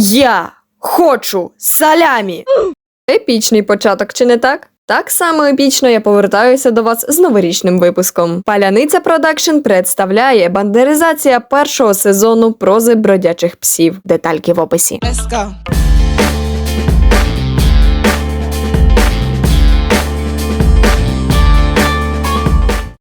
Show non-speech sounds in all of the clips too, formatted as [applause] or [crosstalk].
Я хочу салямі. Епічний початок, чи не так? Так само епічно я повертаюся до вас з новорічним випуском. Паляниця Продакшн представляє бандеризація першого сезону прози бродячих псів. Детальки в описі.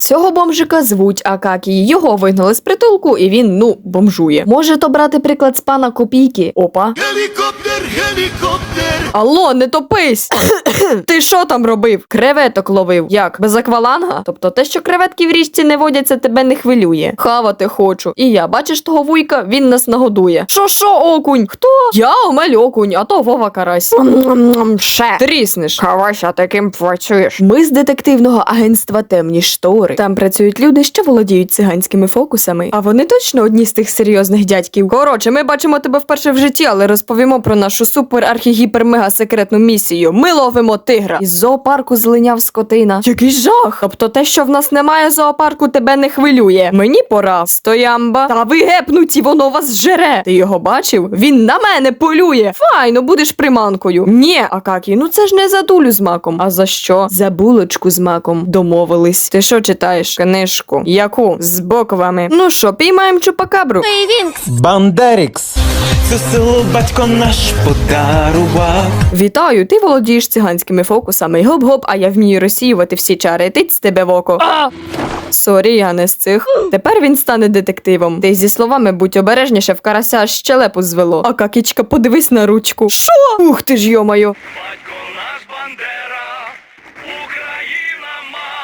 Цього бомжика звуть Акакій. Його вигнали з притулку, і він ну бомжує. Може то брати приклад з пана Копійки. Опа. Helikopter, helikopter! Алло, не топись! [coughs] Ти що там робив? Креветок ловив. Як? Без акваланга? Тобто те, що креветки в річці не водяться, тебе не хвилює. Хавати хочу. І я, бачиш того вуйка, він нас нагодує. Що що, окунь? Хто? Я Омель окунь, а то Вова карась. Ще тріснеш. Хавайся, таким працюєш. Ми з детективного агентства темні штори. Там працюють люди, що володіють циганськими фокусами. А вони точно одні з тих серйозних дядьків. Коротше, ми бачимо тебе вперше в житті, але розповімо про нашу супер архігіпер мега секретну місію. Ми ловимо тигра. Із зоопарку злиняв скотина. Який жах! Тобто те, що в нас немає зоопарку, тебе не хвилює. Мені пора. Стоямба. Та ви гепнуті, воно вас жере. Ти його бачив? Він на мене полює. Файно, будеш приманкою. Ні, Акакі, ну це ж не за дулю з маком. А за що? За булочку з маком. Домовились. Ти що читаєш? Книжку. Яку? З боквами. Ну що, піймаємо чупакабру? Вінкс Бандерікс. Це село батько наш подарував. Вітаю, ти володієш циганськими фокусами. Гоп-гоп, а я вмію розсіювати всі чари. Тиць з тебе в око. Сорі, я не з цих. Тепер він стане детективом. Ти зі словами будь обережніше в карася щелепу звело. А какічка, подивись на ручку. Що? Ух ти ж йомаю.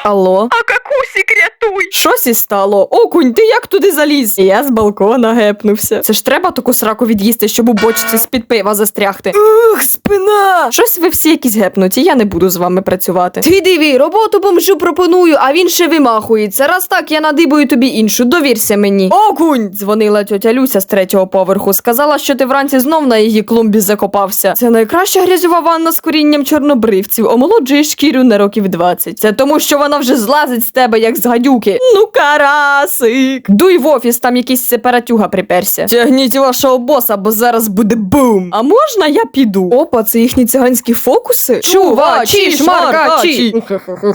Алло? А какой рятуй! Щось і стало. Окунь, ти як туди заліз? Я з балкона гепнувся. Це ж треба таку сраку від'їсти, щоб у бочці з-під пива застрягти. Ух, спина! Щось ви всі якісь гепнуті, я не буду з вами працювати. Ти диви, роботу бомжу пропоную, а він ще вимахується. Раз так, я надибую тобі іншу, довірся мені. Окунь! дзвонила тьотя Люся з третього поверху. Сказала, що ти вранці знов на її клумбі закопався. Це найкраща грязьова ванна з корінням чорнобривців. Омолоджує шкірю на років 20. Це тому, що вона вже злазить з тебе, як з гадюки. Ну, карасик. Дуй в офіс, там якийсь сепаратюга приперся. Тягніть вашого боса, бо зараз буде бум. А можна я піду? Опа, це їхні циганські фокуси? Чувачі, шмаркачі.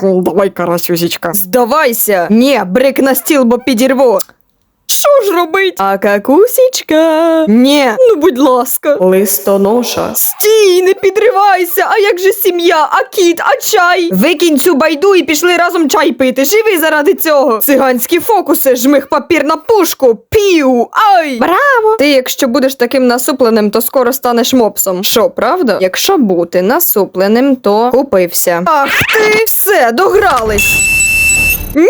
Давай, карасюзічка. Здавайся. Ні, брик на стіл, бо підірву. Що ж робить? А какусічка? Ні, ну будь ласка. Листоноша. Стій, не підривайся. А як же сім'я? А кіт, а чай? Викинь цю байду і пішли разом чай пити. Живи заради цього. Циганські фокуси, жмих папір на пушку. Пів. Ай! Браво! Ти, якщо будеш таким насупленим, то скоро станеш мопсом. Що, правда? Якщо бути насупленим, то купився. Ах ти! Все, догрались. Ні!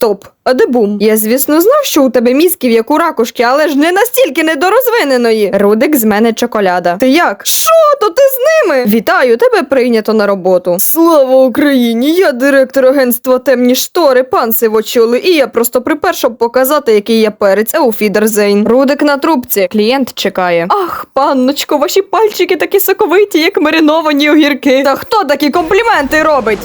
Стоп, а де бум? Я, звісно, знав, що у тебе мізків, як у ракушки, але ж не настільки недорозвиненої. Рудик з мене чоколяда. Ти як? Що? То ти з ними? Вітаю, тебе прийнято на роботу. Слава Україні! Я директор агентства темні штори, пан Сивочоли, і я просто припер, щоб показати, який я перець. Еуфідерзейн. Рудик на трубці. Клієнт чекає. Ах, панночко, ваші пальчики такі соковиті, як мариновані огірки. Та хто такі компліменти робить?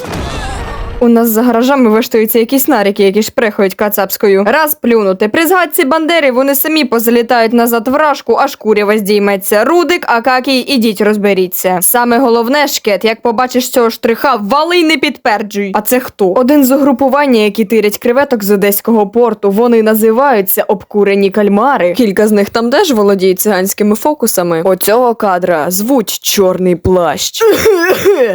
У нас за гаражами виштуються якісь нарики, які шпрехають кацапською. Раз плюнути. При згадці бандери вони самі позалітають назад в рашку, аж курява здійметься. Рудик, Акакій, ідіть розберіться. Саме головне, шкет, як побачиш цього штриха, вали й не підперджуй. А це хто? Один з угрупування, які тирять креветок з одеського порту. Вони називаються обкурені кальмари. Кілька з них там теж володіють циганськими фокусами. Оцього кадра звуть чорний плащ.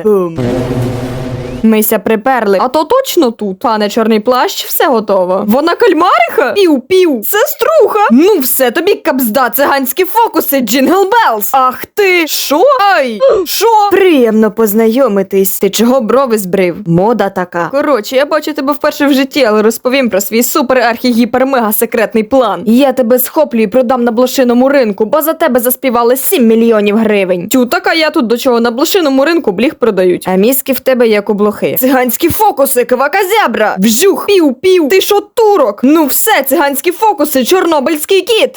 [laughs] Мися приперли. А то точно тут, пане чорний плащ, все готово. Вона кальмариха? Пів-пів. Сеструха. Ну все, тобі кабзда, циганські фокуси, Джингл Белс. Ах ти. Що? Ай! Що? Приємно познайомитись. Ти чого брови збрив? Мода така. Коротше, я бачу тебе вперше в житті, але розповім про свій супер архігіпер мега секретний план. Я тебе схоплю і продам на блошиному ринку, бо за тебе заспівали 7 мільйонів гривень. Тю, така я тут до чого на блошиному ринку бліг продають. А мізки в тебе як у блохи. Циганські фокуси, кваказябра, вжух, пів-пів. Ти що турок? Ну все, циганські фокуси, чорнобильський кіт.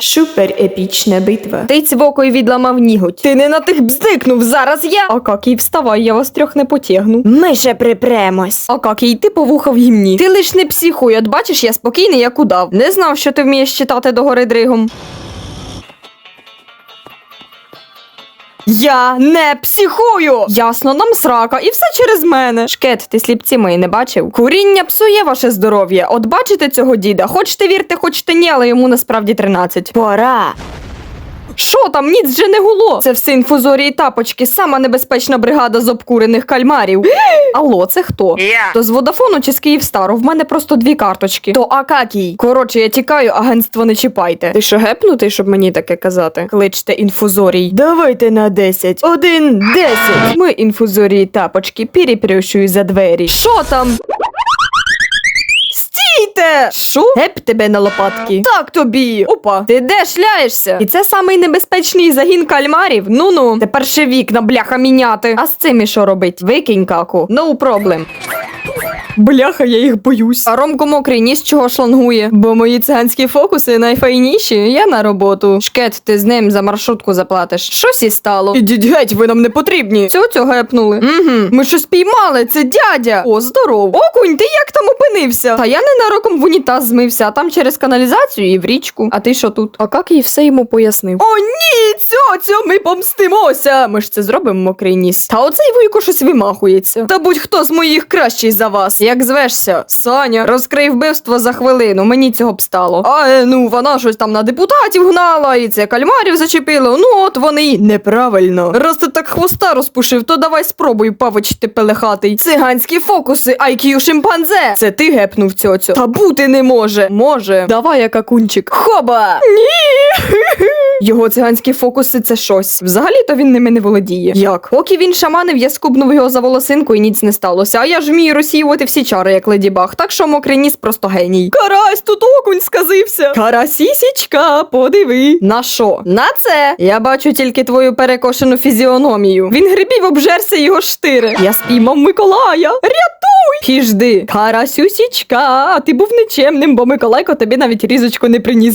Супер епічна битва. Око й відламав ніготь. Ти не на тих бздикнув, зараз я. А какій, вставай, я вас трьох не потягну. Ми ще припремось. А какій, ти повуха в гімні. Ти лиш не психуй, от бачиш, я спокійний, як удав. Не знав, що ти вмієш читати догори дригом. Я не психую! Ясно, нам срака, і все через мене. Шкет, ти сліпці мої не бачив? Куріння псує ваше здоров'я. От бачите цього діда? Хочете вірте, хочете ні, але йому насправді 13. Пора. Що там, ніц вже не гуло? Це все інфузорії тапочки, сама небезпечна бригада з обкурених кальмарів. [gasps] [gasps] Алло, це хто? Я. То з Водафону чи з Київстару? В мене просто дві карточки. То Акакій. Коротше, я тікаю, агентство не чіпайте. Ти що гепнутий, щоб мені таке казати? Кличте інфузорій. Давайте на 10. Один, 10. Ми інфузорії тапочки перепрющую за двері. Що там? Стійте! Що? Геп тебе на лопатки. Так тобі. Опа, ти де шляєшся? І це самий небезпечний загін кальмарів. Ну-ну, тепер ще вікна бляха міняти. А з цими що робить? Викинь каку. No problem. Бляха, я їх боюсь. А Ромко мокрий ніс чого шлангує, бо мої циганські фокуси найфайніші. Я на роботу. Шкет, ти з ним за маршрутку заплатиш. Щось і стало. Ідіть геть, ви нам не потрібні. Цього цього гепнули. Угу. Ми щось піймали, це дядя. О, здоров. Окунь, ти як там опинився? Та я ненароком в унітаз змився, а там через каналізацію і в річку. А ти що тут? А як їй все йому пояснив? О, ні, цьоцю, ми помстимося. Ми ж це зробимо мокрий ніс. Та оцей вуйко щось вимахується. Та будь-хто з моїх кращий за вас. Як звешся? Саня, розкрий вбивство за хвилину. Мені цього б стало. А е, ну вона щось там на депутатів гнала, і це кальмарів зачепило. Ну от вони й неправильно. Раз ти так хвоста розпушив, то давай спробуй павичити пелехатий. Циганські фокуси, IQ шимпанзе. Це ти гепнув цьоцю. Та бути не може. Може. Давай, я какунчик. Хоба! Ні. [laughs] Його циганські фокуси це щось. Взагалі-то він ними не володіє. Як? Поки він шаманив, я скубнув його за волосинку і ніц не сталося. А я ж вмію розсіювати всі чари, як леді Баг. Так що мокрий ніс просто геній. Карась, тут окунь сказився. Карасісічка, подиви. На що? На це? Я бачу тільки твою перекошену фізіономію. Він грибів обжерся його штири. Я спіймав Миколая. Рятуй! Піжди. Карасюсічка, ти був нечемним, бо Миколайко тобі навіть різочку не приніс.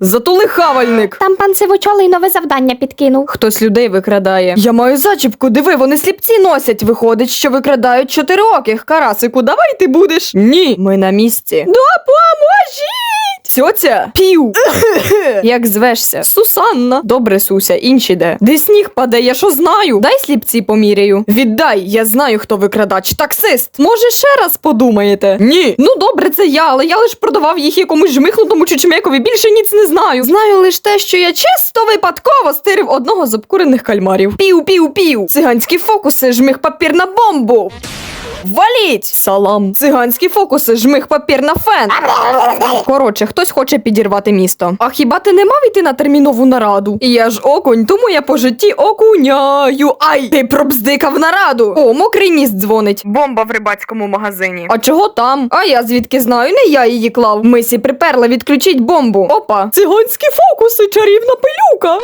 Затули хавальник. Там пан Сивочолий нове завдання підкинув. Хтось людей викрадає. Я маю зачіпку, диви, вони сліпці носять. Виходить, що викрадають чотириоких. Карасику, давай ти будеш. Ні, ми на місці. Допоможіть! Цьоця? Пів. [laughs] Як звешся? Сусанна. Добре, Суся, інші де. Де сніг паде, я що знаю? Дай сліпці поміряю. Віддай, я знаю, хто викрадач. Таксист. Може, ще раз подумаєте? Ні. Ну добре, це я, але я лиш продавав їх якомусь жмихнутому чучмекові. Більше ніц не знаю. Знаю лише те, що я чисто випадково стирив одного з обкурених кальмарів. Пів, пів, пів. Циганські фокуси, жмих папір на бомбу. Валіть! Салам! Циганські фокуси, жмих папір на фен. Коротше, хтось хоче підірвати місто. А хіба ти не мав іти на термінову нараду? І я ж окунь, тому я по житті окуняю. Ай! Ти пробздикав нараду. О, мокрий ніс дзвонить. Бомба в рибацькому магазині. А чого там? А я звідки знаю, не я її клав. Мисі приперла відключить бомбу. Опа. Циганські фокуси, чарівна пилюка.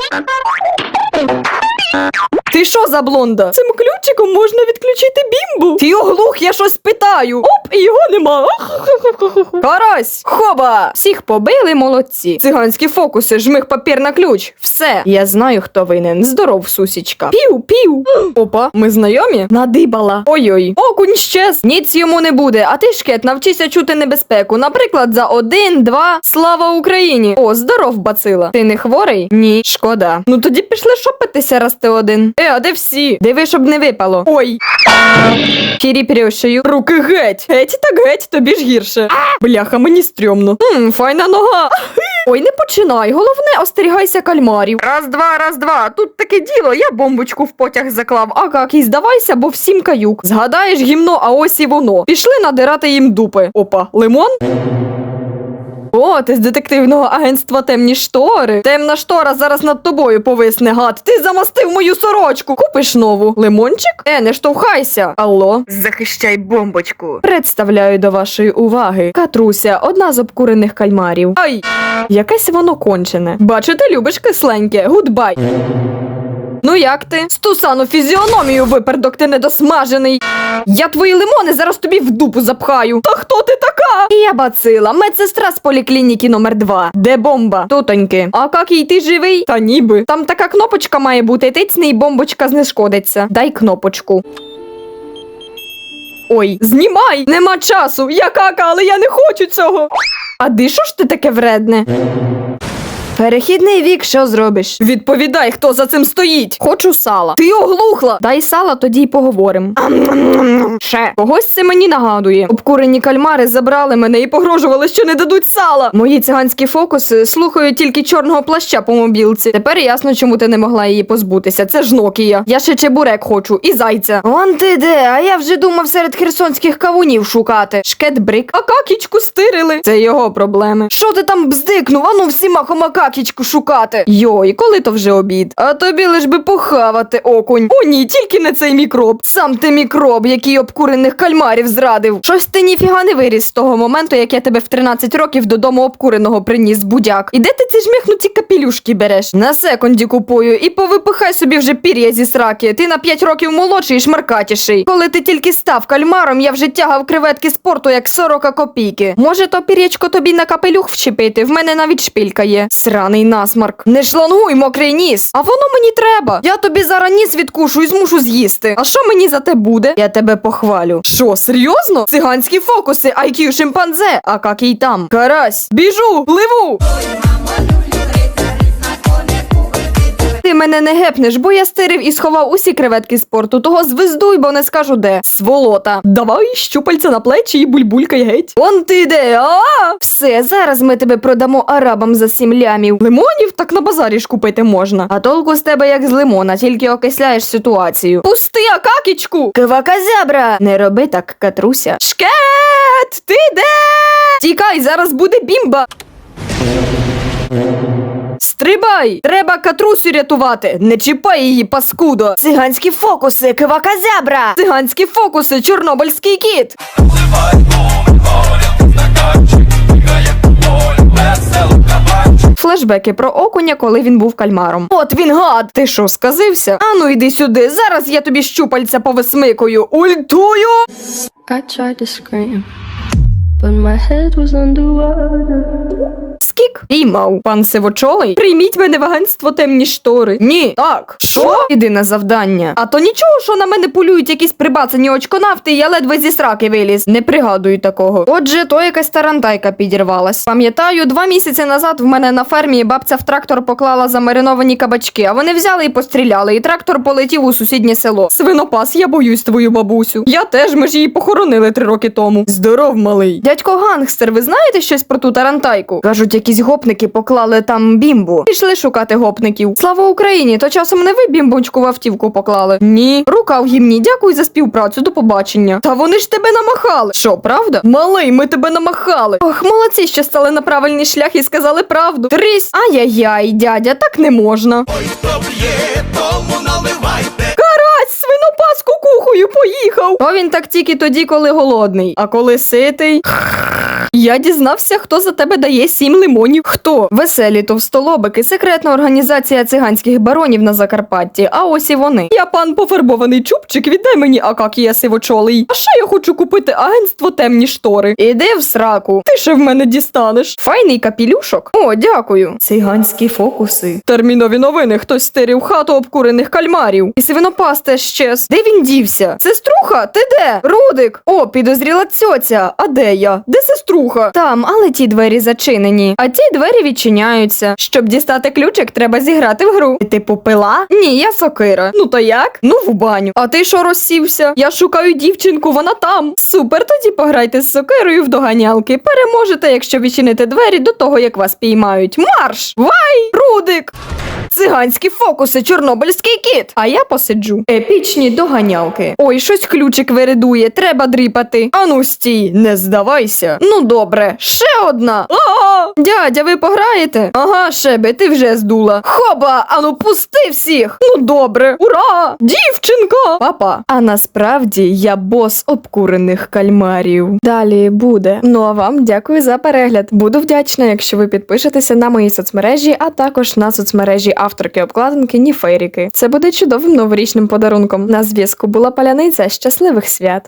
Ти що за блонда? Цим ключиком можна відключити бімбу. Ти оглух, я щось питаю. Оп, і його нема. Карась, хоба! Всіх побили, молодці. Циганські фокуси, жмих папір на ключ. Все. Я знаю, хто винен. Здоров, сусічка. Пів, пів. Опа, ми знайомі? Надибала. Ой-ой. Окунь щез. Ніц йому не буде. А ти, шкет, навчися чути небезпеку. Наприклад, за один, два. Слава Україні! О, здоров, бацила. Ти не хворий? Ні, шкода. Ну тоді пішли шопитися, раз ти один. Е, а де всі? Диви, щоб не випало. Ой. Кірі Руки геть. Геть так геть, тобі ж гірше. Бляха, мені стрьомно. Хм, файна нога. Ой, не починай. Головне, остерігайся кальмарів. Раз, два, раз, два. Тут таке діло, я бомбочку в потяг заклав. А какій, здавайся, бо всім каюк. Згадаєш гімно, а ось і воно. Пішли надирати їм дупи. Опа, лимон? О, ти з детективного агентства темні штори. Темна штора зараз над тобою повисне гад. Ти замастив мою сорочку. Купиш нову. Лимончик? Е, не штовхайся. Алло. Захищай бомбочку. Представляю до вашої уваги. Катруся, одна з обкурених кальмарів. Ай! Якесь воно кончене. Бачу, ти любиш кисленьке. Гудбай. Ну як ти? Стусану фізіономію випердок ти недосмажений. Я твої лимони зараз тобі в дупу запхаю. Та хто ти така? Я бацила, медсестра з поліклініки номер 2 Де бомба? Тутоньки. А какій ти живий? Та ніби. Там така кнопочка має бути, тицни і бомбочка знешкодиться. Дай кнопочку. Ой, знімай! Нема часу. Я кака, але я не хочу цього. А ди що ж ти таке вредне? Перехідний вік, що зробиш? Відповідай, хто за цим стоїть. Хочу сала. Ти оглухла. Дай сала, тоді й поговоримо. Ще когось це мені нагадує. Обкурені кальмари забрали мене і погрожували, що не дадуть сала. Мої циганські фокуси слухають тільки чорного плаща по мобілці. Тепер ясно, чому ти не могла її позбутися. Це ж Нокія. Я ще чебурек хочу і зайця. Он ти де? А я вже думав серед херсонських кавунів шукати. Шкет-брик. А какічку стирили. Це його проблеми. Що ти там бздикнув? Ану всі махом какічку шукати. Йой, коли то вже обід? А тобі лиш би похавати окунь. О ні, тільки не цей мікроб. Сам ти мікроб, який обкурених кальмарів зрадив. Щось ти ніфіга не виріс з того моменту, як я тебе в 13 років додому обкуреного приніс будяк. І де ти ці жмихнуті капілюшки береш? На секунді купую і повипихай собі вже пір'я зі сраки. Ти на 5 років молодший і шмаркатіший. Коли ти тільки став кальмаром, я вже тягав креветки спорту як 40 копійки. Може, то пір'ячко тобі на капелюх вчепити? В мене навіть шпилька є. Сраний насмарк. Не шлангуй, мокрий ніс. А воно мені треба. Я тобі зараз ніс відкушу і змушу з'їсти. А що мені за те буде? Я тебе похвалю. Що, серйозно? Циганські фокуси, IQ шимпанзе, а какій там? Карась, біжу, пливу. Ти мене не гепнеш, бо я стирив і сховав усі креветки спорту. Того звездуй, бо не скажу де. Сволота. Давай щупальця на плечі і бульбулькай геть. Он ти де, а? Все, зараз ми тебе продамо арабам за сім лямів. Лимонів так на базарі ж купити можна. А толку з тебе як з лимона, тільки окисляєш ситуацію. Пусти акакічку! Кваказябра! Не роби так, катруся. Шкет! Ти де? Тікай, зараз буде бімба. Стрибай! Треба катрусю рятувати! Не чіпай її, паскудо! Циганські фокуси, кваказябра! Циганські фокуси, чорнобильський кіт! Флешбеки про окуня, коли він був кальмаром. От він гад! Ти що, сказився? Ану, іди сюди. Зараз я тобі щупальця повисмикую. Ультую! I tried to scream, but my head was underwater. Скік піймав пан сивочолий. Прийміть мене в агентство темні штори. Ні, так. Що? Єдине завдання. А то нічого, що на мене полюють якісь прибацані очконавти, і я ледве зі сраки виліз. Не пригадую такого. Отже, то якась тарантайка підірвалась. Пам'ятаю, два місяці назад в мене на фермі бабця в трактор поклала замариновані кабачки, а вони взяли і постріляли, і трактор полетів у сусіднє село. Свинопас, я боюсь твою бабусю. Я теж ми ж її похоронили три роки тому. Здоров, малий. Дядько гангстер, ви знаєте щось про ту тарантайку? Кажуть, якісь гопники поклали там бімбу. Пішли шукати гопників. Слава Україні! То часом не ви бімбочку в автівку поклали? Ні. Рука в гімні, дякую за співпрацю. До побачення. Та вони ж тебе намахали. Що, правда? Малий, ми тебе намахали. Ох, молодці, що стали на правильний шлях і сказали правду. Трись. Ай-яй-яй, дядя, так не можна. Ой, хто п'є, тому наливайте. Карась, свинопас кукухою поїхав. То він так тільки тоді, коли голодний, а коли ситий. Я дізнався, хто за тебе дає сім лимонів. Хто? Веселі товстолобики, секретна організація циганських баронів на Закарпатті. А ось і вони. Я пан пофарбований чубчик, віддай мені акакія сивочолий. А ще я хочу купити агентство темні штори. Іди в сраку. Ти ще в мене дістанеш. Файний капілюшок. О, дякую. Циганські фокуси. Термінові новини. Хтось стирив хату обкурених кальмарів. І свинопас теж щез. Де він дівся? Сеструха, ти де? Рудик. О, підозріла цьоця. А де я? Де сеструха? Там, але ті двері зачинені. А ті двері відчиняються. Щоб дістати ключик, треба зіграти в гру. Ти попила? Ні, я сокира. Ну то як? Ну в баню. А ти що розсівся? Я шукаю дівчинку, вона там. Супер, тоді пограйте з сокирою в доганялки. Переможете, якщо відчините двері до того, як вас піймають. Марш! Вай! Рудик! Циганські фокуси, чорнобильський кіт. А я посиджу. Епічні доганялки. Ой, щось ключик виридує, треба дріпати. Ану стій, не здавайся. Ну добре, ще одна. А, дядя, ви пограєте? Ага, шебе, ти вже здула. Хоба, ану пусти всіх. Ну добре, ура! Дівчинка! Папа. А насправді я бос обкурених кальмарів. Далі буде. Ну а вам дякую за перегляд. Буду вдячна, якщо ви підпишетеся на мої соцмережі, а також на соцмережі авторки обкладинки Ніфейріки. Це буде чудовим новорічним подарунком. На зв'язку була паляниця. Щасливих свят!